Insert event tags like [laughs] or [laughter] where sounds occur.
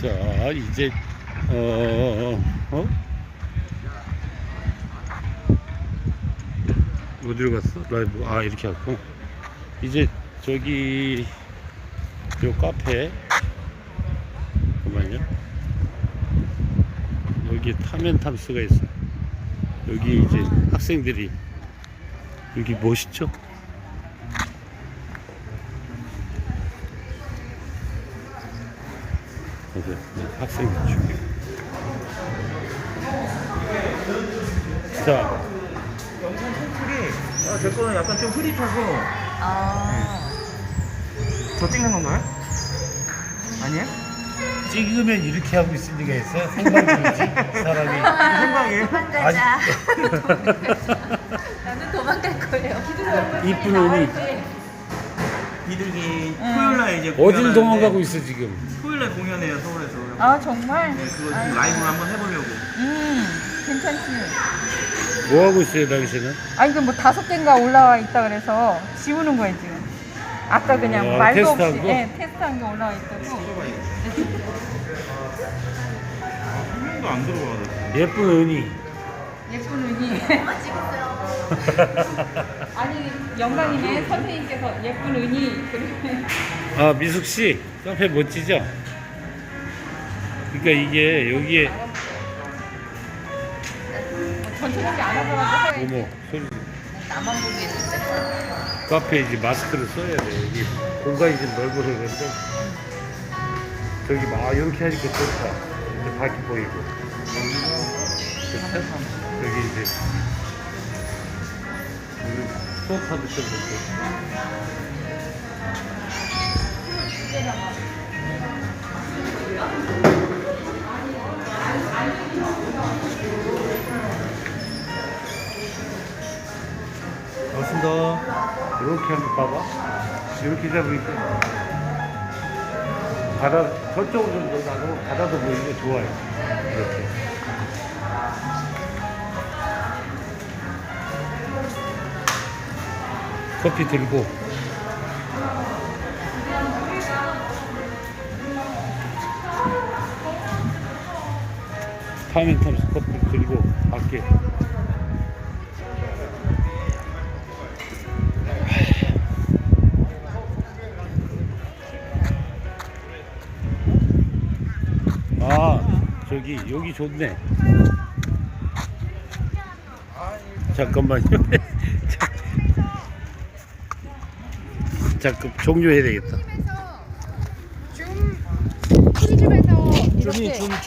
자, 이제, 어, 어? 어디로 갔어? 라이브. 아, 이렇게 왔고. 이제, 저기, 요 카페. 잠깐만요. 여기 타멘탐스가 있어. 여기 이제 학생들이, 여기 멋있죠? 그래서 학생들 중에. 자, 영상 콘쿨이 아, 제 거는 약간 좀 흐릿해서 아. 저 찍는 건가요? 아니에요? 찍으면 이렇게 하고 있을 리가 있어요? 생방 중이지, 사람이. 생방이에요? 도망가자. 나는 도망갈 거예요. 이쁜 옷이 비둘기 음. 토요일 날 이제 어딜 공연하는데 도망가고 있어, 지금. 토요일 날 공연해요 서울에서 아 정말? 네 그거 지금 라이브로 한번 해보려고 음 괜찮지. 뭐 하고 있어요, 당신은? 아 이거 뭐 다섯 개인가 올라와 있다 그래서 지우는 거예요 지금. 아까 그냥 아, 말도 테스트한 없이 거? 예, 테스트한 게 올라와 있다고. 이거 한 명도 안 들어와 예쁜 은이. 예쁜 은이. [laughs] 아니 영광이네 선생님께서 예쁜 은이. 그러면 아, 미숙 씨, 카페 멋지죠? 그러니까 이게 여기에 안 하더라도 어머 소리 나만 보고 있는데. 카페에 이제 마스크를 써야 돼. 여기 공간이 좀 넓어서 그런데 저기 막 이렇게 하니까 좋다. 이제 밖이 보이고. 좋다. 여기 이제 좀 있고. 맞습니다 이렇게 한번 봐봐. 이렇게 잡으니까 바다 저쪽으로 좀 나가고 바다도 보이고 좋아요. 이렇게. 커피 들고. 타멘탐스 커피 들고 밖에 아 저기 여기 좋네. 잠깐만요 [laughs] 잠깐 종료해야 되겠다. 줌 프리즘에서 줌이 줌, 줌